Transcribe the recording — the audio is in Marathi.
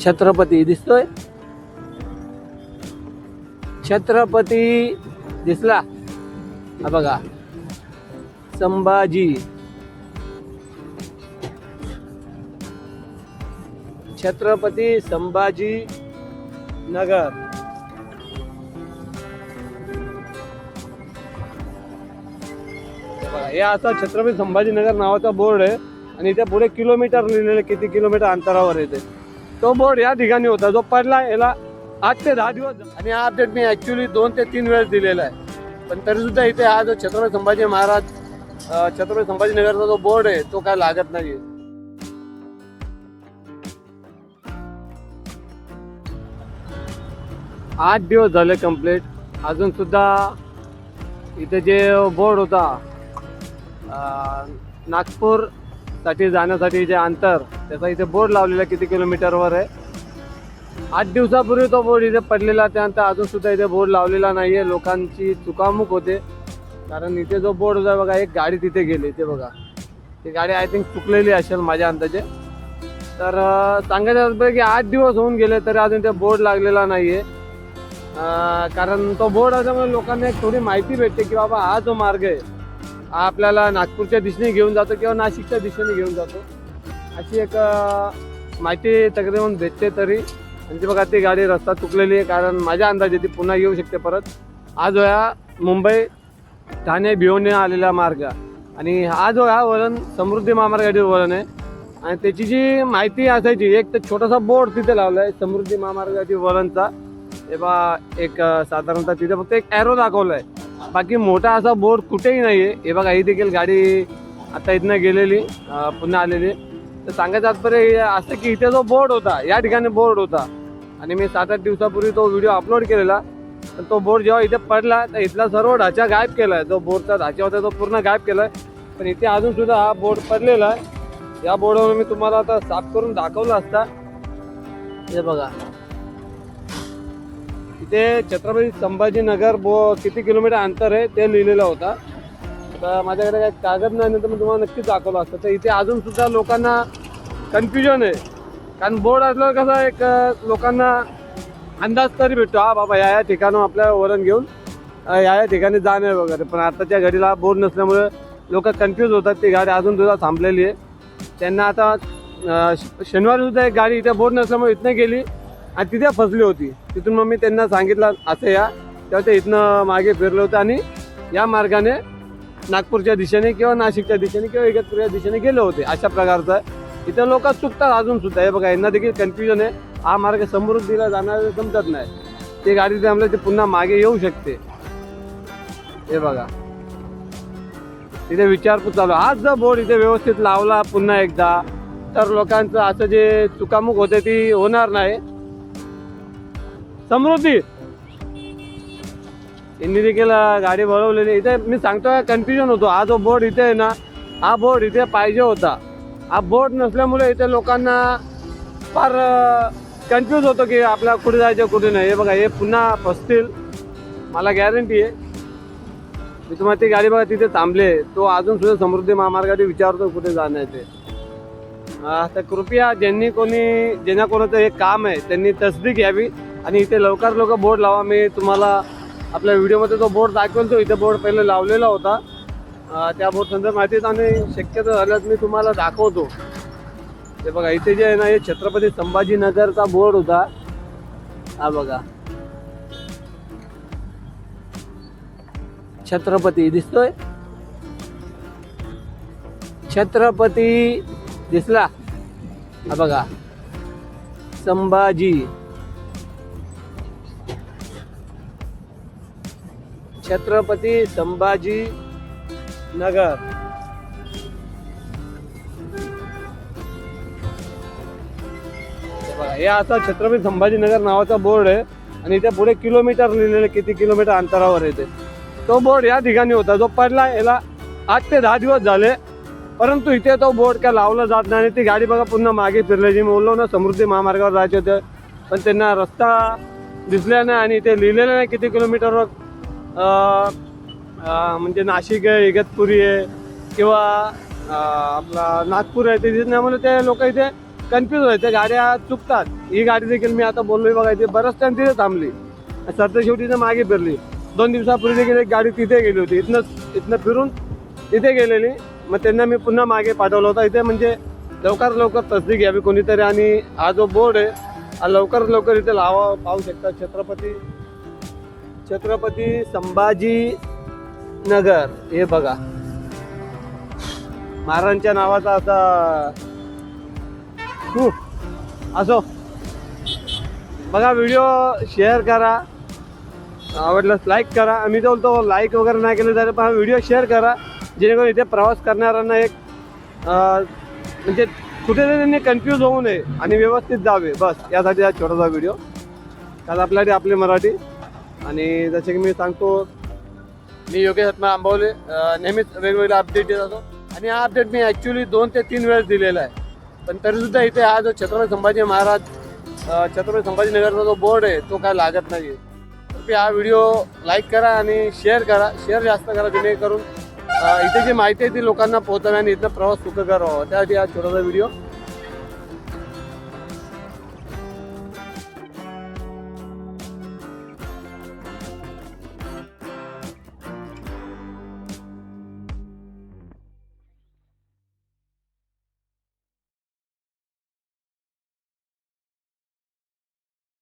छत्रपती दिसतोय. छत्रपती दिसला. हा बघा. संभाजी. छत्रपती संभाजी नगर. हे बघा, असा छत्रपती संभाजीनगर नावाचा बोर्ड आहे आणि त्या पुढे किलोमीटर लिहिलेलं किती किलोमीटर अंतरावर येते तो बोर्ड या ठिकाणी होता. जो पडला याला आठ ते दहा दिवस. आणि हा अपडेट मी ऍक्च्युली दोन ते तीन वेळेस दिलेला आहे. पण तरी सुद्धा इथे हा जो छत्रपती संभाजी महाराज छत्रपती संभाजीनगरचा जो बोर्ड आहे तो काय लागत नाही आठ दिवस झाले कंप्लीट अजून सुद्धा इथे जे बोर्ड होता अं, साठी जाण्यासाठी जे अंतर त्याचा इथे बोर्ड लावलेला किती किलोमीटरवर आहे. आठ दिवसापूर्वी तो बोर्ड इथे पडलेला त्यानंतर अजून सुद्धा इथे बोर्ड लावलेला नाही आहे लोकांची चुकामुक होते. कारण इथे जो बोर्ड होता बघा एक गाडी तिथे गेली ते बघा. ती गाडी आय थिंक चुकलेली असेल माझ्या अंदाजे. तर सांगायचं असं की आठ दिवस होऊन गेले तरी अजून ते बोर्ड लागलेला नाही आहे कारण तो बोर्ड असल्यामुळे लोकांना एक थोडी माहिती भेटते की बाबा हा जो मार्ग आहे आपल्याला नागपूरच्या दिशेने घेऊन जातो किंवा नाशिकच्या दिशेने घेऊन जातो. अशी एक माहिती तकरीबन भेटते तरी. आणि ती बघा ती गाडी रस्ता चुकलेली आहे कारण माझ्या अंदाजे ती पुन्हा येऊ शकते परत. आज होया मुंबई ठाणे भिवणे आलेला मार्ग. आणि हा जो हा वळण समृद्धी महामार्गाचे वळण आहे. आणि त्याची जी माहिती असायची एक तर छोटासा बोर्ड तिथे लावला आहे समृद्धी महामार्गाची वळणचा. हे बा एक साधारणतः तिथे फक्त एक ॲरो दाखवला आहे. बाकी मोठा असा बोर्ड कुठेही नाही आहे हे बघा ही देखील गाडी आता इथनं गेलेली पुन्हा आलेली. तर सांगायचं तात्पर्य हे असं की इथे जो बोर्ड होता या ठिकाणी बोर्ड होता. आणि मी सात आठ दिवसापूर्वी तो व्हिडिओ अपलोड केलेला. तर तो बोर्ड जेव्हा इथे पडला तर इथला सर्व ढाचा गायब केला आहे जो बोर्डचा ढाचा होता तो पूर्ण गायब केला आहे पण इथे अजून सुद्धा हा बोर्ड पडलेला आहे. या बोर्डवर मी तुम्हाला आता साफ करून दाखवला असता. हे बघा. इथे छत्रपती संभाजीनगर बो किती किलोमीटर अंतर आहे ते लिहिलेलं होता. तर माझ्याकडे काही कागद नाही तर मी तुम्हाला नक्कीच दाखवलं असतं. तर इथे अजून सुद्धा लोकांना कन्फ्युजन आहे. कारण बोर्ड असल्यावर कसं एक लोकांना अंदाज तरी भेटतो. हा बाबा या या ठिकाणं आपल्या वरण घेऊन या या ठिकाणी जाणे वगैरे. पण आताच्या घडीला बोर्ड नसल्यामुळे लोक कन्फ्यूज होतात. ती गाडी अजून सुद्धा थांबलेली आहे. त्यांना आता श- शनिवारी सुद्धा एक गाडी इथे बोर्ड नसल्यामुळे इथनं गेली. आणि तिथे फसली होती. तिथून मग मी त्यांना सांगितलं असं या. तेव्हा ते इथनं मागे फिरलं होतं आणि या मार्गाने नागपूरच्या दिशेने किंवा नाशिकच्या दिशेने किंवा इगतपूरच्या दिशेने गेले होते. अशा प्रकारचं. आहे लोक चुकतात अजून सुद्धा. हे बघा यांना देखील कन्फ्युजन आहे. हा मार्ग समृद्धीला जाणार समजत नाही. ते गाडी थांबले ते पुन्हा मागे येऊ शकते. हे बघा. तिथे विचारपूस चालू. आहे. आज जर बोर्ड इथे व्यवस्थित लावला पुन्हा एकदा तर लोकांचं असं जे चुकामुक होते ती होणार नाही. समृद्धी. यांनी देखील गाडी भरवलेली इथे मी सांगतो कन्फ्युजन होतो. हा जो बोर्ड इथे आहे ना हा बोर्ड इथे पाहिजे होता. हा बोर्ड नसल्यामुळे इथे लोकांना फार कन्फ्यूज होतो की आपल्याला कुठे जायचं कुठे नाही. हे बघा हे पुन्हा फसतील. मला गॅरंटी आहे. मी तुम्हाला ती गाडी बघा तिथे थांबले. तो अजून सुद्धा समृद्धी महामार्गाने विचारतो कुठे जाण्याचे आहे ते. तर कृपया ज्यांनी कोणी ज्यांना कोणाचं हे काम आहे त्यांनी तसदी घ्यावी. आणि इथे लवकर लवकर बोर्ड लावा. मी तुम्हाला आपल्या व्हिडिओमध्ये जो बोर्ड दाखवेल तो इथे बोर्ड पहिले लावलेला होता. त्या बोर्ड संदर्भात माहितीत आणि शक्यतो झाल्यास मी तुम्हाला दाखवतो. ते बघा इथे जे आहे ना हे छत्रपती संभाजीनगरचा बोर्ड होता. हा बघा. छत्रपती दिसतोय? छत्रपती दिसला. हा बघा. संभाजी. छत्रपती संभाजी नगर. हे असा छत्रपती संभाजीनगर नावाचा बोर्ड आहे आणि इथे पुढे किलोमीटर लिहिलेलं किती किलोमीटर अंतरावर येते तो. बोर्ड या ठिकाणी होता जो पडला याला आठ ते दहा दिवस झाले परंतु इथे तो बोर्ड काय लावला जात नाही आणि ती गाडी बघा पुन्हा मागे फिरल्याची मी बोललो ना समृद्धी महामार्गावर जायचे होते पण त्यांना रस्ता दिसला नाही आणि इथे लिहिलेलं नाही किती किलोमीटरवर. म्हणजे नाशिक आहे इगतपुरी आहे किंवा आपला नागपूर आहे ते दिसत ते लोक इथे कन्फ्यूज व्हायचं गाड्या चुकतात. ही गाडी देखील मी आता बोललोय बघा इथे बरंच टाइम तिथे थांबली. सरते शेवटी मागे फिरली. दोन दिवसापूर्वी देखील एक गाडी तिथे गेली होती. इथनं इथनं फिरून तिथे गेलेली. मग त्यांना मी पुन्हा मागे पाठवलं होतं. इथे म्हणजे लवकर लवकर तसदी घ्यावी कोणीतरी. आणि हा जो बोर्ड आहे हा लवकर लवकर इथे लावा पाहू शकता. छत्रपती छत्रपती संभाजी नगर हे बघा. महाराजांच्या नावाचा असा असो. बघा व्हिडिओ शेअर करा. आवडल्यास लाईक करा. मी तर बोलतो लाईक वगैरे नाही केलं तरी पण व्हिडिओ शेअर करा. जेणेकरून इथे प्रवास करणाऱ्यांना एक म्हणजे कुठेतरी त्यांनी कन्फ्यूज होऊ नये आणि व्यवस्थित जावे. बस यासाठी हा छोटासा व्हिडिओ. कारण आपल्यासाठी आपली मराठी आणि जसे की मी सांगतो मी योगेश हत्मा आंबवले नेहमीच वेगवेगळे अपडेट देत असतो. आणि हा अपडेट मी ॲक्च्युली दोन ते तीन वेळेस दिलेला आहे. पण तरीसुद्धा इथे हा जो छत्रपती संभाजी महाराज छत्रपती संभाजीनगरचा जो बोर्ड आहे तो काय लागत नाही तर हा व्हिडिओ लाईक करा आणि शेअर करा. शेअर जास्त करा जेणेकरून इथे जी माहिती आहे ती लोकांना पोहोचावी आणि इथं प्रवास सुखकर व्हावा. त्यासाठी हा छोटासा व्हिडिओ